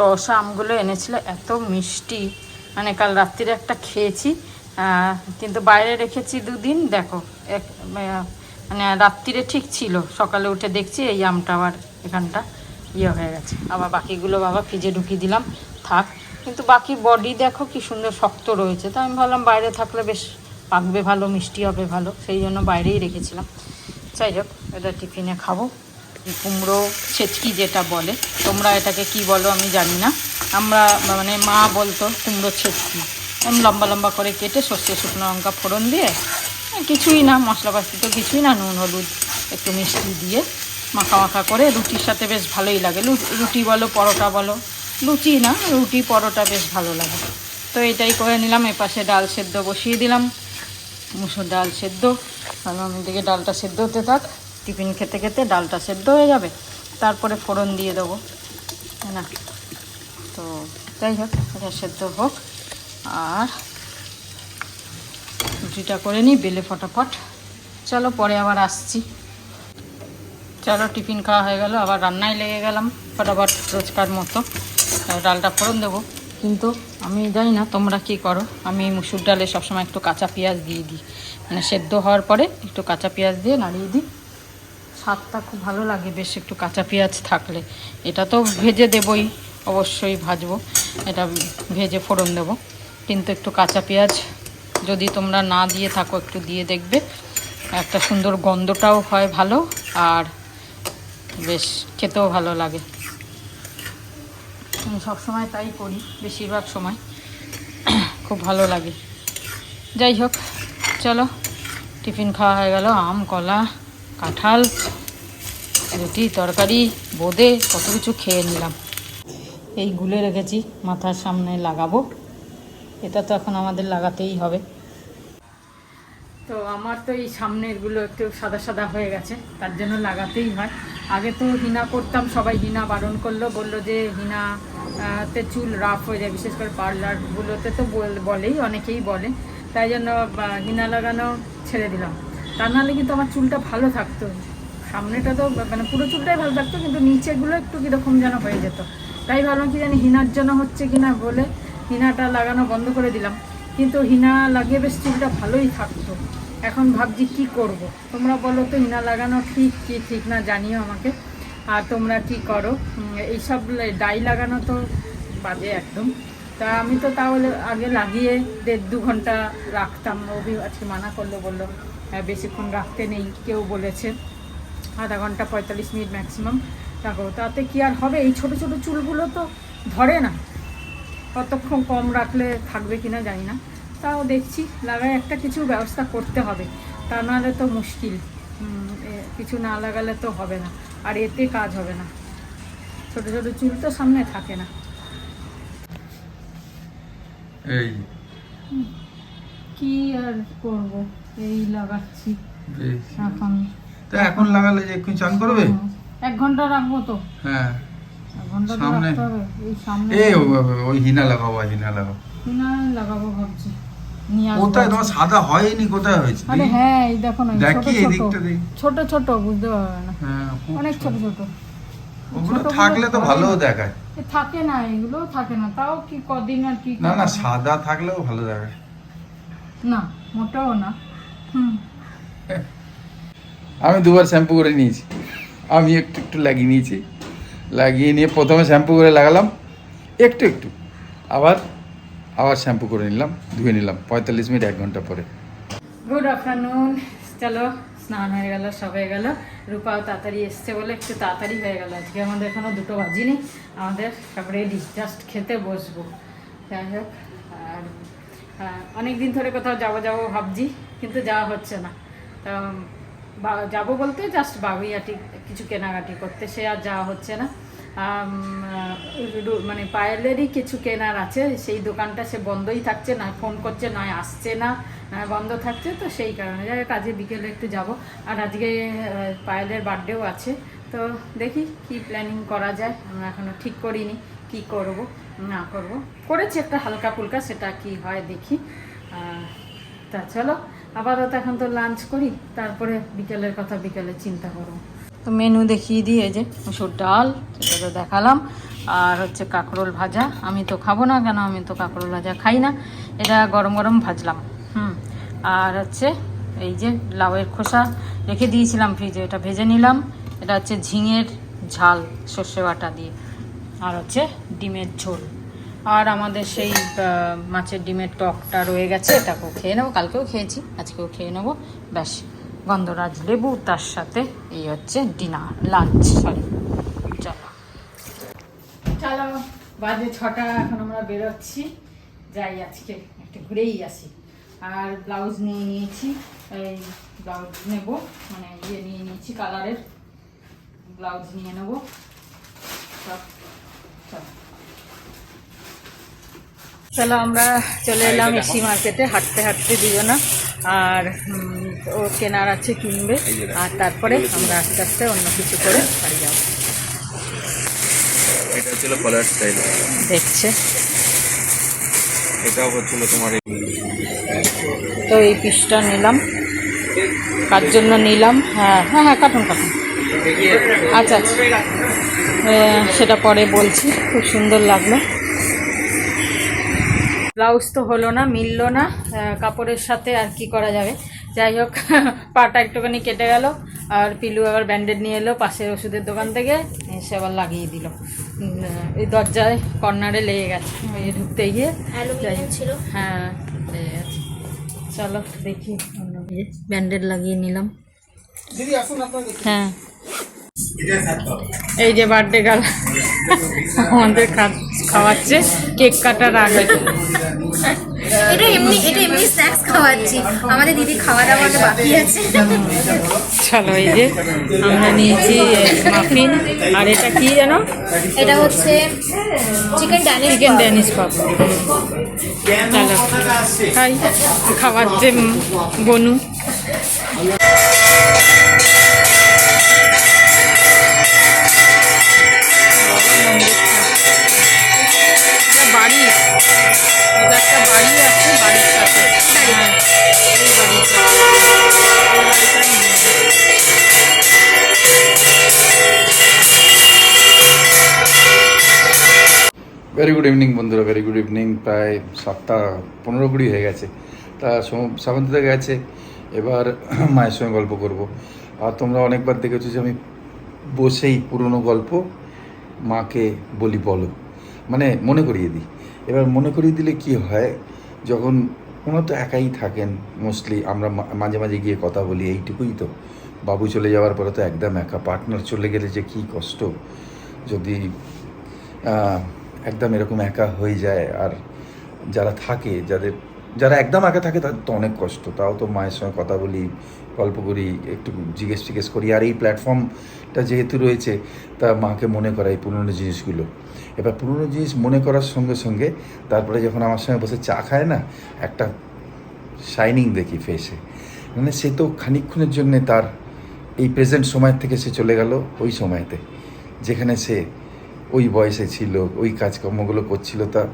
চষা আমগুলো এনেছিল, এত মিষ্টি। মানে কাল রাত্রিরে একটা খেয়েছি কিন্তু বাইরে রেখেছি দুদিন, দেখো, এক মানে রাত্রিরে ঠিক ছিল। সকালে উঠে দেখছি এই আমটা আবার এখানটা ইয়ে হয়ে গেছে। আবার বাকিগুলো বাবা ফ্রিজে ঢুকিয়ে দিলাম, থাক। কিন্তু বাকি বডি দেখো কি সুন্দর শক্ত রয়েছে। তো আমি ভাবলাম বাইরে থাকলে বেশ পাকবে ভালো, মিষ্টি হবে ভালো, সেই জন্য বাইরেই রেখেছিলাম। যাই হোক, এটা টিফিনে খাব। কুমড়ো ছেচকি যেটা বলে, তোমরা এটাকে কি বলো আমি জানি না। আমরা মানে মা বলতো কুমড়ো ছেচকি। লম্বা লম্বা করে কেটে সর্ষে শুকনো লঙ্কা ফোড়ন দিয়ে, কিছুই না মশলাপাতি তো কিছুই না, নুন, হলুদ, একটু মিষ্টি দিয়ে মাখা মাখা করে রুটির সাথে বেশ ভালোই লাগে। রুটি বলো, পরোটা বলো, লুচি না, রুটি, পরোটা বেশ ভালো লাগে। তো এটাই করে নিলাম, এপাশে ডাল সেদ্ধ বসিয়ে দিলাম। মুসুর ডাল সেদ্ধ কারণ দিকে ডালটা সেদ্ধ হতে থাক। টিফিন খেতে খেতে ডালটা সেদ্ধ হয়ে যাবে। তারপরে ফোড়ন দিয়ে দেবো। না? তো যাই হোক, এটা সেদ্ধ হোক। আর রুটিটা করে নিই, বেলে ফটাফট। চলো, পরে আবার আসছি। চলো, টিফিন খাওয়া হয়ে গেল। আবার রান্নায় লেগে গেলাম, ফটাফট রোজকার মতো। ডালটা ফোড়ন দেবো। কিন্তু আমি জানি না, তোমরা কি করো? আমি মুসুর ডালে সবসময় একটু কাঁচা পেঁয়াজ দিয়ে দিই। মানে সেদ্ধ হওয়ার পরে একটু কাঁচা পেঁয়াজ দিয়ে নাড়িয়ে দিই। স্বাদটা খুব ভালো লাগে, বেশ একটু কাঁচা পেঁয়াজ থাকলে। এটা তো ভেজে দেবই, অবশ্যই ভাজবো। এটা ভেজে ফোড়ন দেবো। কিন্তু একটু কাঁচা পেঁয়াজ যদি তোমরা না দিয়ে থাকো, একটু দিয়ে দেখবে। একটা সুন্দর গন্ধটাও হয় ভালো, আর বেশ খেতেও ভালো লাগে। আমি সবসময় তাই করি, বেশিরভাগ সময়। খুব ভালো লাগে। যাই হোক, চলো। টিফিন খাওয়া হয়ে গেল, আম, কলা। কাঁঠাল, রুটি, তরকারি, বোঁদে, কত কিছু খেয়ে নিলাম। এই গুলে রেখেছি, মাথার সামনে লাগাবো। এটা তো এখন আমাদের লাগাতেই হবে। তো আমার তো এই সামনেরগুলো একটু সাদা সাদা হয়ে গেছে, তার জন্য লাগাতেই হয়। আগে তো হিনা করতাম, সবাই হিনা বারণ করল, বলল যে হিনা তে চুল রাফ হয়ে যায়, বিশেষ করে পার্লারগুলোতে তো বল- বলেই, অনেকেই বলে। তাই জন্য হিনা লাগানো ছেড়ে দিলাম। তা নাহলে কিন্তু আমার চুলটা ভালো থাকতো। সামনেটা তো মানে পুরো চুলটাই ভালো থাকতো, কিন্তু নিচেগুলো একটু কীরকম যেন হয়ে যেত। তাই ভাবলাম কি জানি হিনার জন্য হচ্ছে কি না বলে হিনাটা লাগানো বন্ধ করে দিলাম। কিন্তু হিনা লাগিয়ে বেশ চুলটা ভালোই থাকতো। এখন ভাবছি কি করব। তোমরা বলো তো হিনা লাগানো ঠিক কি ঠিক না জানিও আমাকে। আর তোমরা কি করো? এইসব ডাই লাগানো তো বাজে একদম। তা আমি তো তাহলে আগে লাগিয়ে দেড় দু ঘণ্টা রাখতাম। অভি আজকে মানা করল বলল "হ্যাঁ, বেশিক্ষণ রাখতে নেই। কেউ বলেছে আধা ঘণ্টা পঁয়তাল্লিশ মিনিট ম্যাক্সিমাম রাখো। তাতে কি আর হবে? এই ছোট ছোট চুলগুলো তো ধরে না। কতক্ষণ কম রাখলে থাকবে কি না জানি না। তাও দেখছি লাগায় একটা কিছু ব্যবস্থা করতে হবে। তা নাহলে তো মুশকিল। কিছু না লাগালে তো হবে না। আর এতে কাজ হবে না। ছোট ছোট চুল তো সামনে থাকে না। এই কি আর করব? এই লাগাচ্ছি। বেশ এখন। তা এখন লাগালে যে এক্ষুনি চান করবে? এক ঘণ্টা রাখব তো। হ্যাঁ। সামনে? এই ওই হিনা লাগাবো হিনা লাগাবো। কিনা লাগাবো ভাবছি। কোথায়? তোমার সাদা হয়নি? কোথায় হয়েছে? আরে হ্যাঁ এই দেখো না দেখি এই ছোট। দিকটা দেখি। ছোট ছোট বুঝতে পারবে না। হ্যাঁ অনেক ছোট ছোট। ওগুলো থাকলে তো ভালো দেখায়। থাকে না এগুলো থাকে না। তাও কি কদিন আর কি না না সাদা থাকলেও ভালো দেখায় না মোটাও না। হুম। আমি দুবার শ্যাম্পু করে নিয়েছি। আমি একটু একটু লাগিয়ে নিয়েছি। লাগিয়ে নিয়ে প্রথমে শ্যাম্পু করে লাগালাম। একটু একটু। আবার আবার শ্যাম্পু করে নিলাম ধুয়ে নিলাম। পঁয়তাল্লিশ মিনিট এক ঘণ্টা পরে। গুড আফটারনুন চলো। স্নান হয়ে গেল, সব হয়ে গেল। রূপাও তাড়াতাড়ি এসছে বলে একটু তাড়াতাড়ি হয়ে গেল। আজকে আমাদের এখনও দুটো বাজিনি। আমাদের সব রেডি জাস্ট খেতে বসবো। যাই হোক, আর অনেক দিন ধরে কোথাও যাব যাব ভাবছি, কিন্তু যাওয়া হচ্ছে না। তা যাব বলতে জাস্ট বাবুই বাগুইয়াটি, কিছু কেনাকাটি করতে, সে আর যাওয়া হচ্ছে না। মানে পায়েলেরই কিছু কেনার আছে, সেই দোকানটা সে বন্ধই থাকছে না, ফোন করছে নয় আসছে না বন্ধ থাকছে, তো সেই কারণে। যাই আজকে বিকেলে একটু যাব। আর আজকে পায়েলের বার্থডেও আছে, তো দেখি কি প্ল্যানিং করা যায়। আমরা এখনও ঠিক করিনি কি করব, না করব। করেছি একটা হালকা ফুলকা, সেটা কি হয় দেখি। তা চলো, আপাতত এখন তো লাঞ্চ করি, তারপরে বিকেলের কথা বিকেলে চিন্তা করব। তো মেনু দেখিয়ে দিয়ে যে মুসুর ডাল সেটা তো দেখালাম। আর হচ্ছে কাঁকরোল ভাজা। আমি তো খাব না কেন? আমি তো কাঁকরোল ভাজা খাই না। এটা গরম গরম ভাজলাম, হুম। আর হচ্ছে এই যে লাউয়ের খোসা রেখে দিয়েছিলাম ফ্রিজে, এটা ভেজে নিলাম। এটা হচ্ছে ঝিঙের ঝাল, সর্ষে বাটা দিয়ে। আর হচ্ছে ডিমের ঝোল। আর আমাদের সেই মাছের ডিমের টকটা রয়ে গেছে এটাকেও খেয়ে নেব। কালকেও খেয়েছি, আজকেও খেয়ে নেব। ব্যাস। গন্ধরাজ লেবু তার সাথে এই হচ্ছে ডিনার লাঞ্চ সরি। চলো। চলো বাজে ছটা এখন আমরা বেরোচ্ছি। যাই আজকে একটু ঘুরেই আসি। আর ব্লাউজ নিয়ে নিয়েছি এই ব্লাউজ নেব মানে ইয়ে নিয়ে নিয়েছি কালারের। ব্লাউজ নিয়ে নেব। সব চলো। চলো আমরা চলে এলাম এসি মার্কেটে হাঁটতে হাঁটতে দুজনা আর উম, ও কেনার আছে কিনবে। আর তারপরে আমরা আস্তে আস্তে অন্য কিছু করে বাড়ি যাব। এটা হচ্ছিল কলার স্টাইল দেখছে। এটাও হচ্ছিল তোমার তো এই পিসটা নিলাম। কার জন্য নিলাম? হ্যাঁ হ্যাঁ হ্যাঁ কাটুন কাটুন। আচ্ছা আচ্ছা। সেটা পরে বলছি। খুব সুন্দর লাগল। ব্লাউজ তো হলো না মিললো না। কাপড়ের সাথে আর কি করা যাবে? যাই হোক পাটা একটুখানি কেটে গেল আর পিলু আবার ব্যান্ডেড নিয়ে এলো পাশের ওষুধের দোকান থেকে এসে আবার লাগিয়ে দিল। ওই এই দরজায় কর্নারে লেগে গেছে ওই ঢুকতে গিয়ে। ছিল। হ্যাঁ লেগে গেছে। চলো দেখি। অন্য ব্যান্ডেড লাগিয়ে নিলাম। হ্যাঁ। এই যে বার্থডে গাল আমাদের খাওয়াচ্ছে কেক কাটার আগে। এটা এমনি এটা এমনি স্ন্যাক্স খাওয়াচ্ছি। আমাদের দিদি খাওয়া দাওয়াটা বাকি আছে। চলো এই যে আমরা নিয়েছি মাফিন আর এটা কি জানো এটা হচ্ছে chicken danish chicken danish cup চলো খাই। খাওয়াচ্ছে বনু। ভেরি গুড ইভিনিং বন্ধুরা ভেরি গুড ইভিনিং প্রায় সাতটা পনেরো কুড়ি হয়ে গেছে। তা সাবন্তিতে গেছে, এবার মায়ের সঙ্গে গল্প করব। আর তোমরা অনেকবার দেখেছ যে আমি বসেই পুরনো গল্প মাকে বলি বলো মানে মনে করিয়ে দিই। এবার মনে করিয়ে দিলে কি হয়, যখন ওনারা তো একাই থাকেন মোস্টলি আমরা মাঝে মাঝে গিয়ে কথা বলি, এইটুকুই তো। বাবু চলে যাওয়ার পরে তো একদম একা পার্টনার চলে গেলে যে কী কষ্ট। যদি একদম এরকম একা হয়ে যায়। আর যারা থাকে, যাদের, যারা একদম একা থাকে, তাদের তো অনেক কষ্ট। তাও তো মায়ের সঙ্গে কথা বলি, গল্প করি, একটু জিজ্ঞেস টিজ্ঞেস করি। আর এই প্ল্যাটফর্মটা যেহেতু রয়েছে, তা মাকে মনে করাই পুরনো জিনিসগুলো। এবার পুরনো জিনিস মনে করার সঙ্গে সঙ্গে, তারপরে যখন আমার সঙ্গে বসে চা খায় না, একটা শাইনিং দেখি ফেসে মানে সে তো খানিকক্ষণের জন্যে তার এই প্রেজেন্ট সময় থেকে সে চলে গেল, ওই সময়তে। যেখানে সে ওই বয়সে ছিল, ওই কাজকর্মগুলো করছিল তা,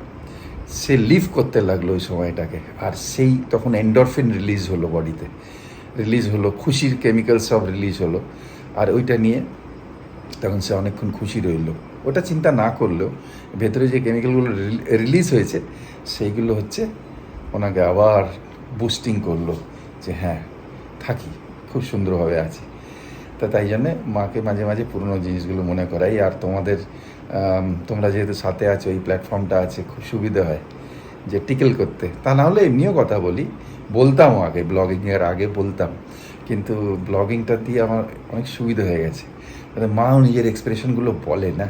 সে লিভ করতে লাগল ওই সময়টাকে। আর সেই তখন এন্ডরফিন রিলিজ হলো বডিতে। রিলিজ হলো, খুশির কেমিক্যাল সব রিলিজ হলো। আর ওইটা নিয়ে তখন সে অনেকক্ষণ খুশি রইল। ওটা চিন্তা না করলেও ভেতরে যে কেমিক্যালগুলো রিলিজ হয়েছে, সেইগুলো হচ্ছে ওনাকে আবার বুস্টিং করল যে হ্যাঁ থাকি, খুব সুন্দরভাবে আছি। তা তাই জন্যে মাকে মাঝে মাঝে পুরনো জিনিসগুলো মনে করাই। আর তোমাদের তোমরা যেহেতু সাথে আছো, এই প্ল্যাটফর্মটা আছে, খুব সুবিধে হয় যে টিকেল করতে। তা না হলে এমনিও কথা বলি। বলতামও আগে ব্লগিংয়ের আগে বলতাম। কিন্তু ব্লগিংটা দিয়ে আমার অনেক সুবিধা হয়ে গেছে। মানে মাও নিজের এক্সপ্রেশনগুলো বলে না,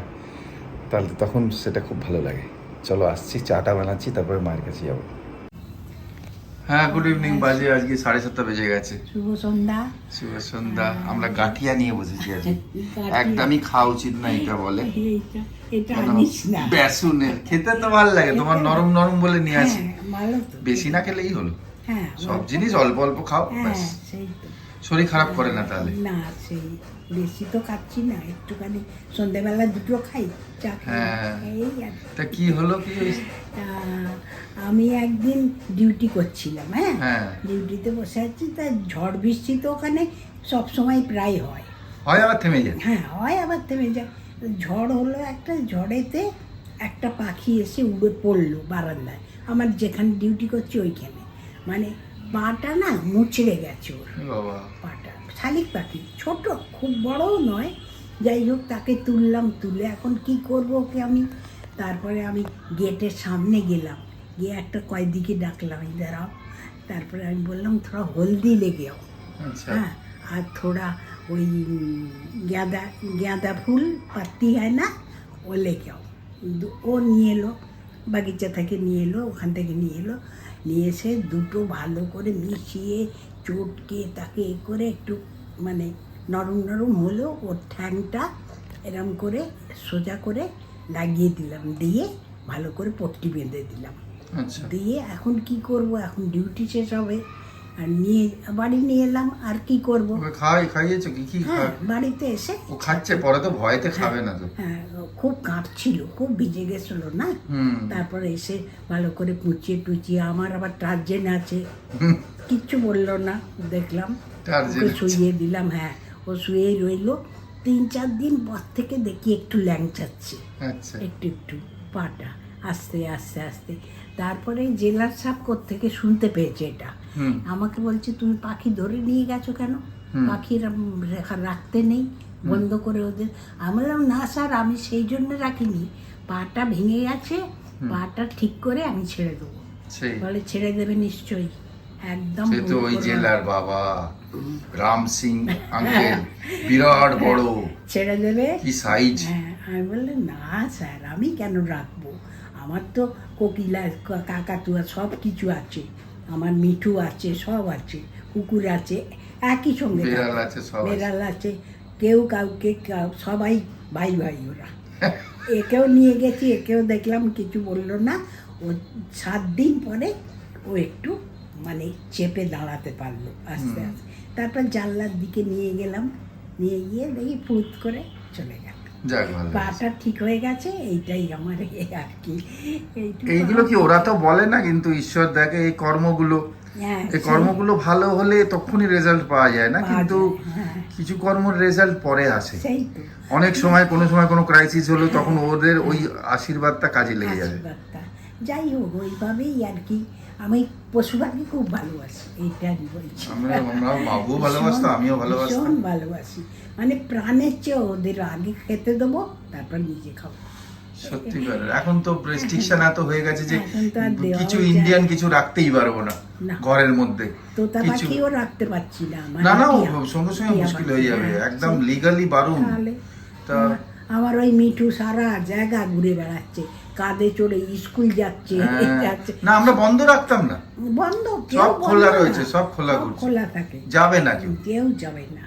তাহলে তখন সেটা খুব ভালো লাগে। চলো আসছি চাটা বানাচ্ছি, তারপরে মায়ের কাছে যাব। হ্যাঁ গুড ইভিনিং বাজে আজকে সাড়ে সাতটা বেজে গেছে। শুভ সন্ধ্যা। শুভ সন্ধ্যা। আমরা গাঠিয়া নিয়ে বসেছি আজকে। একদমই খাওয়া উচিত না এটা বলে। বেসনের। খেতে তো ভালো লাগে তোমার নরম নরম বলে নিয়ে আসি। হ্যাঁ, তো। বেশি না খেলেই হলো। হ্যাঁ সব জিনিস অল্প অল্প খাও হ্যাঁ ব্যাস। শরীর খারাপ করে না তাহলে? না সেই বেশি তো খাচ্ছি না একটুখানি সন্ধ্যেবেলা দুটো খাই চা খাই হ্যাঁ। তা কি হলো কি আমি একদিন ডিউটি করছিলাম হ্যাঁ? হ্যাঁ। ডিউটিতে বসে আছি তা ঝড় বৃষ্টি তো ওখানে সব সময় প্রায় হয়। হয় আবার থেমে যায়? হ্যাঁ হয় আবার থেমে যায়। ঝড় হলো একটা ঝড়েতে একটা পাখি এসে উড়ে পড়ল বারান্দায়। আমার যেখানে ডিউটি করছি ওইখানে। মানে পাটা না মুচড়ে গেছে ওর। পাটা। শালিক পাখি ছোট খুব বড়ও নয়। যাই হোক তাকে তুললাম তুলে এখন কি করব ওকে আমি? তারপরে আমি গেটের সামনে গেলাম। গিয়ে একটা কয়দিকে ডাকলাম এই দাঁড়াও। তারপরে আমি বললাম থোড়া হলদি লেগে আচ্ছা। হ্যাঁ আর থোড়া ওই গাঁদা গাঁদা ফুল পাত্তি হয় না ও লেগে আও। দু- ও নিয়ে এলো বাগিচা থেকে নিয়ে এলো ওখান থেকে নিয়ে এলো। নিয়ে এসে দুটো ভালো করে মিশিয়ে চটকে তাকে এ করে একটু মানে নরম নরম হলেও ওর ঠ্যাংটা এরম করে সোজা করে লাগিয়ে দিলাম। দিয়ে ভালো করে পট্টি বেঁধে দিলাম। আচ্ছা। দিয়ে এখন কি করব? এখন ডিউটি শেষ হবে। আর নিয়ে বাড়ি নিয়ে এলাম আর কি করব? খাওয়াই খাইয়েছো কি? কি হ্যাঁ বাড়িতে এসে ও খাচ্ছে পরে তো ভয়তে খাবে না তো। হ্যাঁ খুব কাঁপছিল খুব ভিজে গেছিল না? তারপরে এসে ভালো করে পুচিয়ে টুচিয়ে আমার আবার টার্জেন আছে। কিচ্ছু বলল না দেখলাম। শুইয়ে দিলাম হ্যাঁ ও শুয়েই রইল। তিন চার দিন পর থেকে দেখি একটু ল্যাংচাচ্ছে আচ্ছা। একটু একটু পাটা আস্তে আস্তে আস্তে। তারপরে জেলার সাপ থেকে শুনতে পেয়েছে এটা। আমাকে বলছে তুমি পাখি ধরে নিয়ে গেছো কেন। পাখির রাখতে নেই বন্ধ করে ওদের। আমি বললাম না স্যার আমি সেই জন্য রাখিনি। পাটা ভেঙে গেছে পাটা ঠিক করে আমি ছেড়ে দেবো। বলে ছেড়ে দেবে নিশ্চয়ই। একদম সে তো ওই জেলার বাবা রাম সিং আঙ্কেল বিরাট বড়। ছেড়ে দেবে? কি সাইজ হ্যাঁ আমি বললাম না স্যার আমি কেন রাখব? আমার তো কোকিলা কাকাতুয়া সব কিছু আছে। আমার মিঠু আছে সব আছে কুকুর আছে একই সঙ্গে। বিড়াল আছে। কেউ কাউকে কাউ- সবাই ভাই ভাই ওরা একেও নিয়ে গেছি একেও দেখলাম কিছু বলল না ও সাত দিন পরে ও একটু মানে চেপে দাঁড়াতে পারল আস্তে আস্তে তারপর জানলার দিকে নিয়ে গেলাম নিয়ে গিয়ে দেখি ফুট করে চলে গেল। পাটা ঠিক হয়ে গেছে এইটাই আমার আর কি। এইগুলো কি ওরা তো বলে না কিন্তু ঈশ্বর দেখে এই কর্মগুলো হ্যাঁ, এই কর্মগুলো ভালো হলে তখনই রেজাল্ট পাওয়া যায় না কিন্তু হ্যাঁ। কিছু কর্মর রেজাল্ট পরে আসে। অনেক সময় কোনো সময় কোনো ক্রাইসিস হলো তখন ওদের ওই আশীর্বাদটা কাজে লেগে যাবে। যাই হোক ওইভাবেই আর কি। আমি পশু পাখি খুব ভালোবাসি এইটা আমি বলছি। বাবুও ভালোবাসতো ভীষণ- আমিও ভালোবাসতাম। ভীষণ ভালোবাসি। মানে প্রাণের চেয়ে ওদের আগে খেতে দেবো তারপর নিজে খাব। সত্যি করে। এখন তো রেস্ট্রিকশন এত হয়ে গেছে যে কিছু ইন্ডিয়ান কিছু রাখতেই পারব না। ঘরের মধ্যে। তোতা পাখিও রাখতে পারছি না। মানে না না সঙ্গে সঙ্গে মুশকিল হয়ে যাবে। হ্যাঁ, একদম লিগালি বারণ তা আমার- ওই মিঠু সারা জায়গা ঘুরে বেড়াচ্ছে কাঁধে চড়ে স্কুল যাচ্ছে হ্যাঁ। যাচ্ছে। না আমরা বন্ধ রাখতাম না। বন্ধ সব খোলা রয়েছে, সব খোলা খোলা থাকে। যাবে না কেউ। কেউ যাবে না।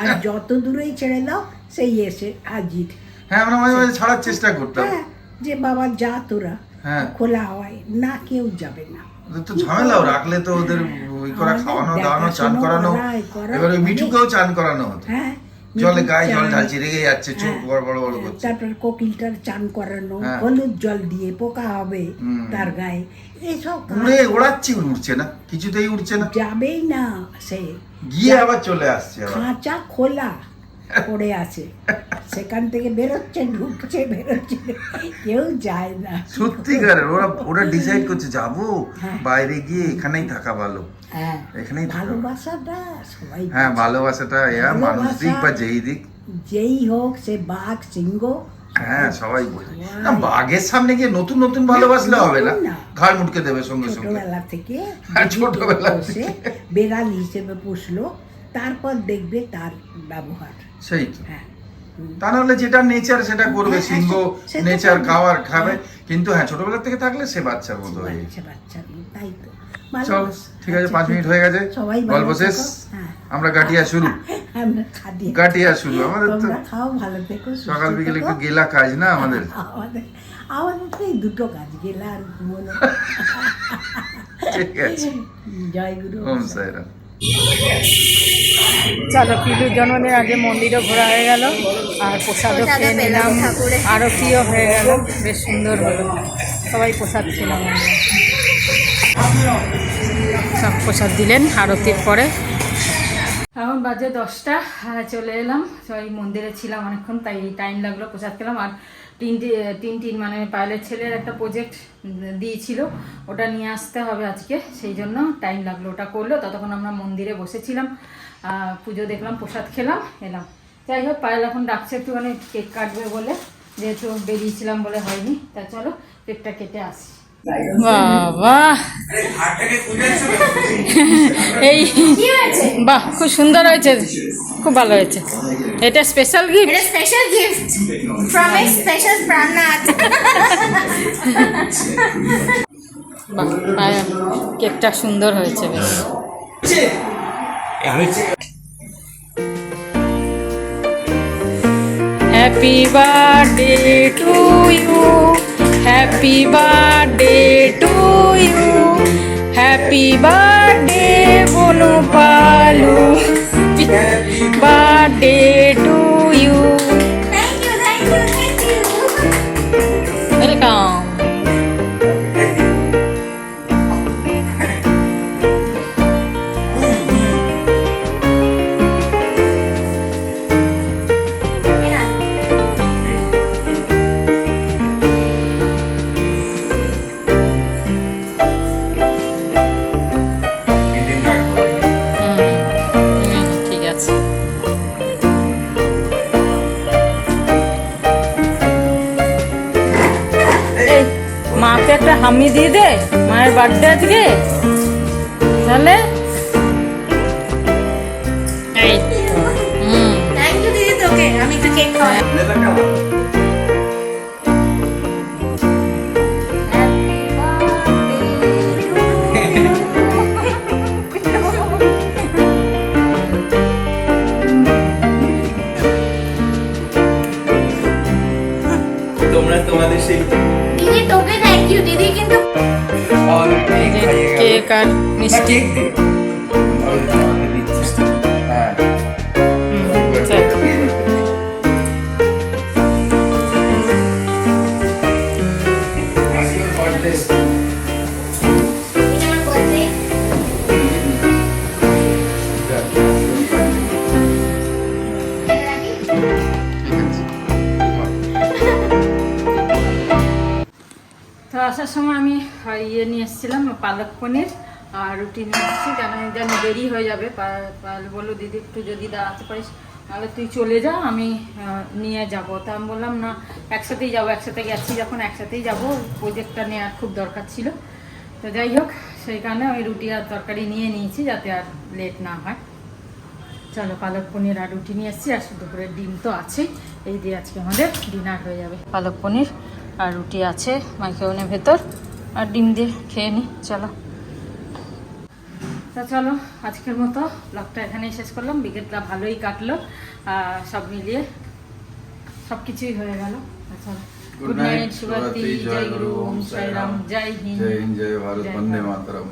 আর যত দূরেই ছেড়ে দাও সেই এসে হাজির। হ্যাঁ আমরা মাঝে মাঝে ছাড়ার চেষ্টা করতাম। হ্যাঁ যে বাবা যা তোরা হ্যাঁ। খোলা হয় না কেউ যাবে না। তো ঝামেলাও রাখলে তো ওদের ওই করা খাওয়ানো দাওয়ানো চান করানো এবার মিঠুকেও চান করানো হতো। হ্যাঁ জলে গায়ে জল ঢালছে রেগে যাচ্ছে চোখ হ্যাঁ। বড় বড় বড় করছে। তারপর কোকিলটার চান করানো হ্যাঁ। হলুদ জল দিয়ে পোকা হবে তার গায়ে। এসব কাজ উড়ে ওড়াচ্ছি উড়ছে না কিছুতেই উড়ছে না। যাবেই না সে। গিয়ে আবার চলে আসছে খাঁচা খোলা। পড়ে আছে। সেখান থেকে বেরোচ্ছে ঢুকছে বেরোচ্ছে। কেউ যায় না। সত্যিকারের ওরা ওরা ডিসাইড করছে যাব। হ্যাঁ। বাইরে গিয়ে এখানেই থাকা ভালো। হ্যাঁ। এখানেই ভালোবাসাটা সবাই হ্যাঁ ভালোবাসাটা এয়া মানুষ দিক বা যেই দিক। যেই হোক সে বাঘ সিংহ। হ্যাঁ সবাই বোঝে না বাঘের সামনে গিয়ে নতুন নতুন ভালোবাসলে হবে না। ঘাড় মুটকে দেবে সঙ্গে সঙ্গে। ছোটবেলা থেকে ছোটবেলা বসে বেড়াল হিসেবে পুষলো। তারপর দেখবে তার ব্যবহার। সেই তো। হ্যাঁ। তা নাহলে যেটা নেচার সেটা করবে হ্যাঁ, সিংহ নেচার খাওয়ার খাবে। কিন্তু হ্যাঁ ছোটবেলা থেকে থাকলে সে বাচ্চার মতো হয়ে। তাই তো। চল ঠিক আছে আচ্ছা, পাঁচ মিনিট হয়ে গেছে। গল্প শেষ। হ্যাঁ। আমরা গাটিয়া শুরু। গাটিয়া শুরু। আমাদের তো সকাল বিকেলে একটু গেলা কাজ না আমাদের? আমাদের আমাদের তো এই দুটো কাজ গেলে আর ঘুমোনো। ঠিক আছে। জয় গুরু। ওম সাইরাম। চলো পিলুর জন্মদিন আগে মন্দিরও ঘোরা হয়ে গেল। আর প্রসাদও খেয়ে নিলাম। আরতিও হয়ে গেল। বেশ সুন্দর হলো। সবাই প্রসাদ খেলাম সব প্রসাদ দিলেন আরতির পরে। এখন বাজে দশটা চলে এলাম। সবাই মন্দিরে ছিলাম অনেকক্ষণ তাই টাইম লাগল প্রসাদ খেলাম। আর তিন তিন মানে পাইলের ছেলের একটা প্রজেক্ট দিয়েছিল। ওটা নিয়ে আসতে হবে আজকে সেই জন্য টাইম লাগল। ওটা করল। ততক্ষণ আমরা মন্দিরে বসেছিলাম। পুজো দেখলাম প্রসাদ খেলাম এলাম। যাই হোক পায়েল এখন ডাকছে একটুখানি কেক কাটবে বলে যেহেতু বেরিয়েছিলাম বলে হয়নি তা চলো কেকটা কেটে আসি। বাবা। এই বাহ খুব সুন্দর হয়েছে খুব ভালো হয়েছে। এটা স্পেশাল গিফট এটা special gift from a special প্রাণনাথ বাহ পায়েল, কেকটা সুন্দর হয়েছে বেশ। Happy birthday to you happy birthday to you happy birthday বনু পালু বার্থডে টু ইউ কেক খাওয়াই তোমরা তোমাদের সেই দিদি তোকে থ্যাংক ইউ দিদি কিন্তু কেক আর মিষ্টি। পালক পনির আর রুটি এসেছি কেন জানি দেরি হয়ে যাবে। বলল, দিদি, একটু যদি দাঁড়াতে পারিস, তাহলে তুই চলে যা, আমি নিয়ে যাব। তা আমি বললাম, না, একসাথেই যাব, একসাথে গেছি, যখন একসাথেই যাব প্রোজেক্টটা নেওয়ার খুব দরকার ছিল। তো যাই হোক, সেই কারণে আমি রুটি আর তরকারি নিয়ে নিয়েছি, যাতে আর লেট না হয়। চলো, পালক পনির আর রুটি নিয়ে এসেছি, আর দুপুরের ডিম তো আছেই। এই দিয়ে আজকে আমাদের ডিনার হয়ে যাবে। পালক পনির আর রুটি আছে মাইক্রোওভেনের ভেতর। আর ডিম দিয়ে খেয়ে নিই চলো। তো চলো আজকের মতো ব্লগটা এখানেই শেষ করলাম। বিকেলটা ভালোই কাটলো সব মিলিয়ে সব কিছুই হয়ে গেল। গুড নাইট শুভরাত্রি জয় গুরু ওম সাই রাম। জয় হিন্দ। জয় হিন্দ জয় ভারত বন্দে মাতরম।